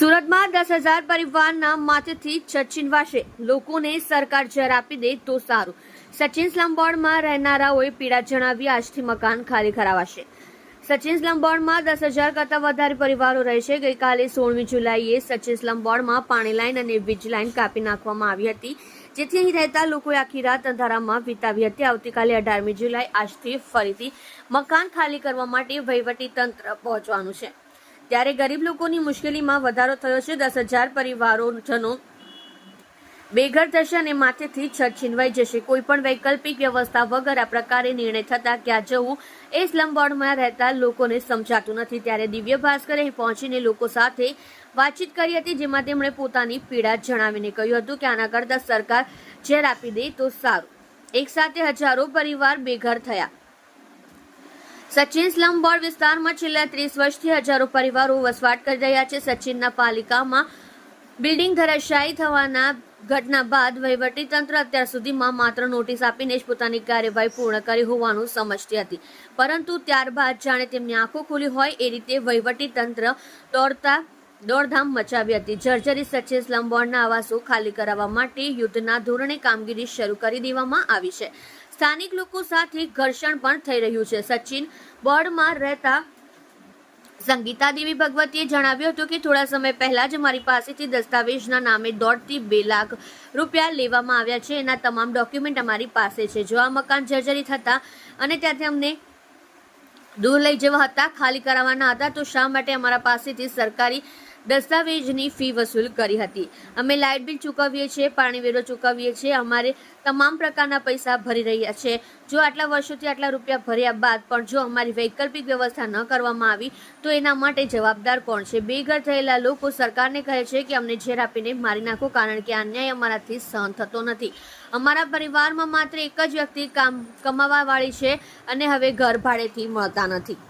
સુરતમાં દસ હજાર પરિવારના માથેથી છછીનવાશે લોકોને સરકાર જર આપી દે તો સારું. સચિન સ્લમબોર્ડમાં રહેનારાઓએ પીડા જણાવી આજથી મકાન ખાલી કરાવાશે. સચિન સ્લમબોર્ડમાં દસ હજાર કરતાં વધારે પરિવારો રહે છે ગઈકાલે સોળમી જુલાઈએ સચિન સ્લમબોર્ડમાં પાણી લાઇન અને વીજ લાઇન કાપી નાખવામાં આવી હતી, જેથી અહીં રહેતા લોકોએ આખી રાત અંધારામાં વિતાવી હતી. આવતીકાલે અઢારમી જુલાઈ આજથી ફરીથી મકાન ખાલી કરવા માટે વહીવટી તંત્ર પહોંચવાનું છે. ત્યારે ગરીબ લોકોની મુશ્કેલીમાં વધારો થયો છે. દસ હજાર પરિવારોજનો બેઘર થશે અને માથેથી છત છીનવાઈ જશે. કોઈ પણ વૈકલ્પિક વ્યવસ્થા વગર આ પ્રકારે નિર્ણય થતા ક્યાં જવું એ સ્લમ બોર્ડમાં રહેતા લોકોને સમજાતું નથી. ત્યારે દિવ્ય ભાસ્કરે પહોંચીને લોકો સાથે વાતચીત કરી હતી, જેમાં તેમણે પોતાની પીડા જણાવીને કહ્યું હતું કે આના કરતાં સરકાર ઝેર આપી દે તો સારું. એક સાથે હજારો પરિવાર બેઘર થયા. સચિન સ્લમ વિસ્તારમાં છેલ્લા ત્રીસ વર્ષથી હજારો પરિવારો વસવાટ કરી રહ્યા છે. સચિનના પાલિકામાં બિલ્ડિંગ ધરાશાયી થવાના ઘટના બાદ વહીવટી તંત્ર અત્યાર સુધીમાં માત્ર નોટિસ આપીને જ પોતાની કાર્યવાહી પૂર્ણ કરી હોવાનું સમજતી હતી. પરંતુ ત્યારબાદ જાણે તેમની આંખો ખુલી હોય એ રીતે વહીવટી તંત્ર દોડતા દોડધામ મચાવી હતી. જર્જરી સચિન સ્લમ આવાસો ખાલી કરાવવા માટે યુદ્ધના ધોરણે કામગીરી શરૂ કરી દેવામાં આવી છે. સ્થાનિક લોકો સાથે ઘર્ષણ પણ થઈ રહ્યું છે. સચિન બોર્ડમાં રહેતા સંગીતા દેવી ભગવતીએ જણાવ્યું હતું કે થોડા સમય પહેલા જ મારી પાસેથી દસ્તાવેજના નામે દોઢથી બે લાખ રૂપિયા લેવામાં આવ્યા છે. એના તમામ ડોક્યુમેન્ટ અમારી પાસે છે. જો આ મકાન જર્જરિત હતા અને ત્યાંથી અમને દૂર લઈ જવા હતા, ખાલી કરાવવાના હતા, તો શા માટે અમારા પાસેથી સરકારી દસ્તાવેજની ફી વસૂલ કરી હતી. અમે લાઇટ બિલ ચૂકવીએ છીએ, પાણી વેરો ચૂકવીએ છીએ, અમારે તમામ પ્રકારના પૈસા ભરી રહ્યા છે. જો આટલા વર્ષોથી આટલા રૂપિયા ભર્યા બાદ પણ જો અમારી વૈકલ્પિક વ્યવસ્થા ન કરવામાં આવી, તો એના માટે જવાબદાર કોણ છે? બેઘર થયેલા લોકો સરકારને કહે છે કે અમને ઝેર આપીને મારી નાખો કારણ કે આ અન્યાય અમારાથી સહન થતો નથી. અમારા પરિવારમાં માત્ર એક જ વ્યક્તિ કામ કમાવા વાળી છે અને હવે ઘર ભાડેથી મળતા નથી.